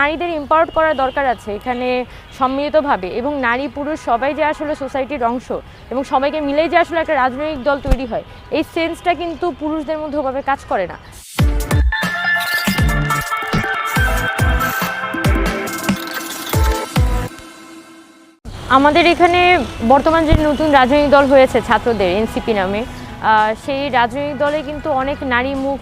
নারীদের ইম্পাওয়ার করার দরকার আছে, এখানে সম্মিলিতভাবে। এবং নারী, পুরুষ সবাই যে আসলে সোসাইটির অংশ এবং সবাইকে মিলেই যে আসলে একটা রাজনৈতিক দল তৈরি হয়, এই সেন্সটা কিন্তু পুরুষদের মধ্যে ওভাবে কাজ করে না। আমাদের এখানে বর্তমান যে নতুন রাজনৈতিক দল হয়েছে ছাত্রদের, এনসিপি নামে সেই রাজনৈতিক দলে কিন্তু অনেক নারী মুখ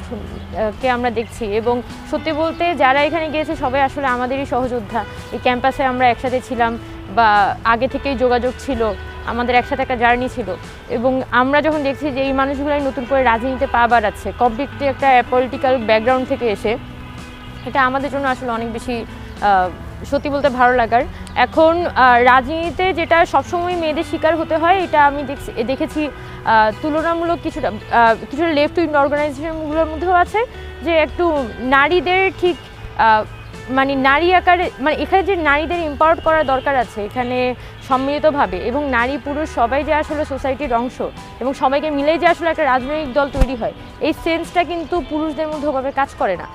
কে আমরা দেখছি। এবং সত্যি বলতে যারা এখানে গিয়েছে সবাই আসলে আমাদেরই সহযোদ্ধা। এই ক্যাম্পাসে আমরা একসাথে ছিলাম বা আগে থেকেই যোগাযোগ ছিল, আমাদের একসাথে একটা জার্নি ছিল। এবং আমরা যখন দেখছি যে এই মানুষগুলাই নতুন করে রাজনীতিতে পা বাড়াচ্ছে, কমপ্লিটলি একটা পলিটিক্যাল ব্যাকগ্রাউন্ড থেকে এসে, এটা আমাদের জন্য আসলে অনেক বেশি সত্যি বলতে ভালো লাগার। এখন রাজনীতিতে যেটা সবসময় মেয়েদের শিকার হতে হয়, এটা আমি দেখছি তুলনামূলক কিছুটা কিছুটা লেফট উইং অর্গানাইজেশনগুলোর মধ্যেও আছে, যে একটু নারীদের ঠিক মানে নারী আকারে মানে এখানে যে নারীদের ইম্পাওয়ার করার দরকার আছে, এখানে সম্মিলিতভাবে এবং নারী পুরুষ সবাই যে আসলে সোসাইটির অংশ এবং সবাইকে মিলেই যে আসলে একটা রাজনৈতিক দল তৈরি হয়, এই সেন্সটা কিন্তু পুরুষদের মধ্যে ওভাবে কাজ করে না।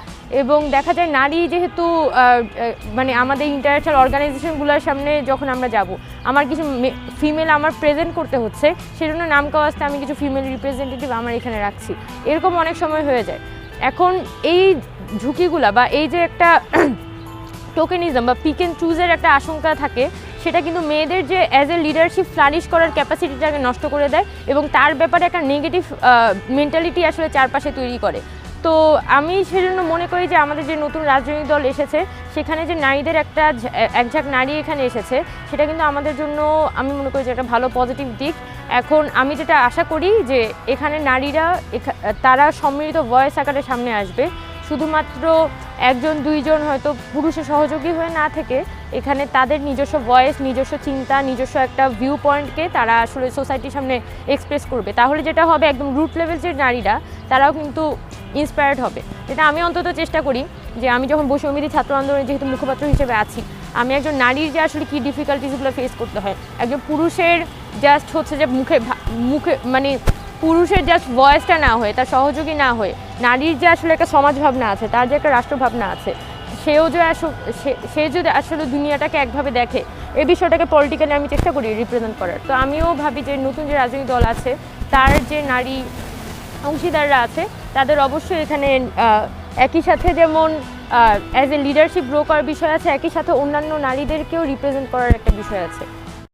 এবং দেখা যায় নারী যেহেতু মানে আমাদের ইন্টারন্যাশনাল অর্গানাইজেশনগুলোর সামনে যখন আমরা যাব, আমার কিছু ফিমেল আমার প্রেজেন্ট করতে হচ্ছে, সেজন্য নাম কাওয়াজতে আমি কিছু ফিমেল রিপ্রেজেন্টেটিভ আমার এখানে রাখছি। এরকম অনেক সময় হয়ে যায়। এখন এই ঝুঁকিগুলা বা এই যে একটা টোকেনিজম বা পিক অ্যান্ড চুজের একটা আশঙ্কা থাকে, সেটা কিন্তু মেয়েদের যে অ্যাজ এ লিডারশিপ ফ্লারিশ করার ক্যাপাসিটিটাকে নষ্ট করে দেয় এবং তার ব্যাপারে একটা নেগেটিভ মেন্টালিটি আসলে চারপাশে তৈরি করে। তো আমি সেজন্য মনে করি যে আমাদের যে নতুন রাজনৈতিক দল এসেছে, সেখানে যে নারীদের একটা ঝ- এক নারী এখানে এসেছে, সেটা কিন্তু আমাদের জন্য আমি মনে করি যে একটা ভালো পজিটিভ দিক। এখন আমি যেটা আশা করি যে এখানে নারীরা তারা সম্মিলিত ভয়েস আকারে সামনে আসবে। শুধুমাত্র একজন, দুইজন হয়তো পুরুষের সহযোগী হয়ে না থেকে এখানে তাদের নিজস্ব ভয়েস নিজস্ব চিন্তা, নিজস্ব একটা ভিউ পয়েন্টকে তারা আসলে সোসাইটির সামনে এক্সপ্রেস করবে। তাহলে যেটা হবে, একদম রুট লেভেল যে নারীরা, তারাও কিন্তু ইন্সপায়ার্ড হবে। এটা আমি অন্তত চেষ্টা করি যে আমি যখন বৈষম্যবিধি ছাত্র আন্দোলনে যেহেতু মুখপাত্র হিসেবে আছি, আমি একজন নারীর যে আসলে কী ডিফিকাল্টিসগুলো ফেস করতে হয়, একজন পুরুষের জাস্ট হচ্ছে যে মুখে মুখে মানে পুরুষের জাস্ট ভয়েসটা না হয়ে, তার সহযোগী না হয়ে, নারীর যে আসলে একটা সমাজ ভাবনা আছে, তার যে একটা রাষ্ট্র ভাবনা আছে, সেও যে সে যদি আসলে দুনিয়াটাকে একভাবে দেখে এই বিষয়টাকে পলিটিক্যালি আমি চেষ্টা করি রিপ্রেজেন্ট করার। তো আমিও ভাবি যে নতুন যে রাজনৈতিক দল আছে, তার যে নারী অংশীদাররা আছে, তাদের অবশ্যই এখানে একই সাথে যেমন অ্যাজ এ লিডারশিপ গ্রো করার বিষয় আছে, একই সাথে অন্যান্য নারীদেরকেও রিপ্রেজেন্ট করার একটা বিষয় আছে।